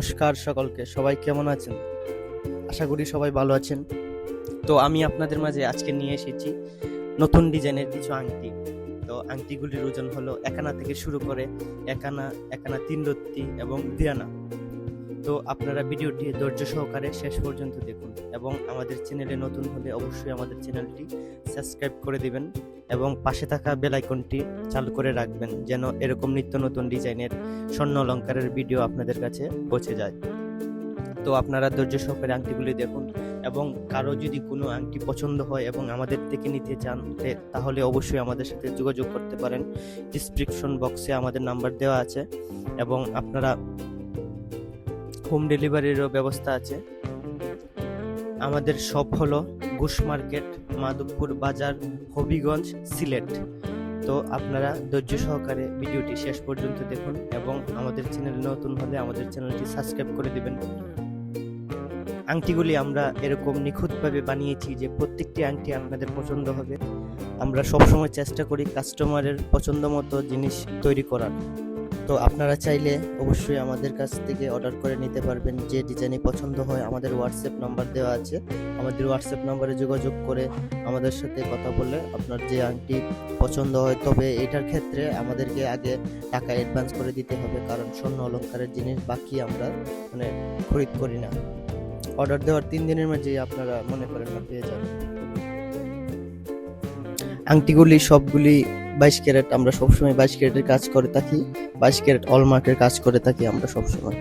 নমস্কার সকলকে, সবাই কেমন আছেন? আশা করি সবাই ভালো আছেন। তো আমি আপনাদের মাঝে আজকে নিয়ে এসেছি নতুন ডিজাইনের কিছু আংটি। তো আংটিগুলির ওজন হলো একানা থেকে শুরু করে একানা একানা তিন রত্তি এবং দিয়ানা। তো আপনারা ভিডিওটি ধৈর্য সহকারে শেষ পর্যন্ত দেখুন এবং আমাদের চ্যানেলে নতুন হলে অবশ্যই আমাদের চ্যানেলটি সাবস্ক্রাইব করে দিবেন এবং পাশে থাকা বেল আইকনটি চালু করে রাখবেন যেন এরকম নিত্য নতুন ডিজাইনের স্বর্ণ অলঙ্কারের ভিডিও আপনাদের কাছে পৌঁছে যায়। তো আপনারা ধৈর্য সহকারে আংটিগুলি দেখুন এবং কারও যদি কোনো আংটি পছন্দ হয় এবং আমাদের থেকে নিতে চান তাহলে অবশ্যই আমাদের সাথে যোগাযোগ করতে পারেন। ডিসক্রিপশন বক্সে আমাদের নাম্বার দেওয়া আছে এবং আপনারা হোম ডেলিভারিরও ব্যবস্থা আছে। আমাদের শপ হলো গুশ মার্কেট, মাধবপুর বাজার, হবিগঞ্জ, সিলেট। তো আপনারা ধৈর্য সহকারে ভিডিওটি শেষ পর্যন্ত দেখুন এবং আমাদের চ্যানেল নতুন হলে আমাদের চ্যানেলটি সাবস্ক্রাইব করে দেবেন। আংটিগুলি আমরা এরকম নিখুঁতভাবে বানিয়েছি যে প্রত্যেকটি আংটি আপনাদের পছন্দ হবে। আমরা সবসময় চেষ্টা করি কাস্টমারের পছন্দ মতো জিনিস তৈরি করার। তো আপনারা চাইলে অবশ্যই আমাদের কাছ থেকে অর্ডার করে নিতে পারবেন। যে ডিজাইনই পছন্দ হয়, আমাদের হোয়াটসঅ্যাপ নাম্বার দেওয়া আছে। আমাদের হোয়াটসঅ্যাপ নাম্বারে যোগাযোগ করে আমাদের সাথে কথা বলে আপনার যে আংটি পছন্দ হয়, তবে এটার ক্ষেত্রে আমাদেরকে আগে টাকা অ্যাডভান্স করে দিতে হবে। কারণ স্বর্ণ অলংকারের জিনিস বাকি আমরা মানে খরিদ করি না। অর্ডার দেওয়ার তিন দিনের মাঝেই আপনারা মনে করেন না, পেয়ে যাবেন। আংটিগুলি সবগুলি বাইশ ক্যারেট আমরা সবসময় বাইশ ক্যারেটের কাজ করে থাকি, বাইশ ক্যারেট অলমার্কের কাজ করে থাকি আমরা সবসময়।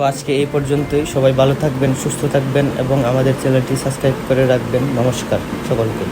তো আজকে এই পর্যন্তই। সবাই ভালো থাকবেন, সুস্থ থাকবেন এবং আমাদের চ্যানেলটি সাবস্ক্রাইব করে রাখবেন। নমস্কার সকলকে।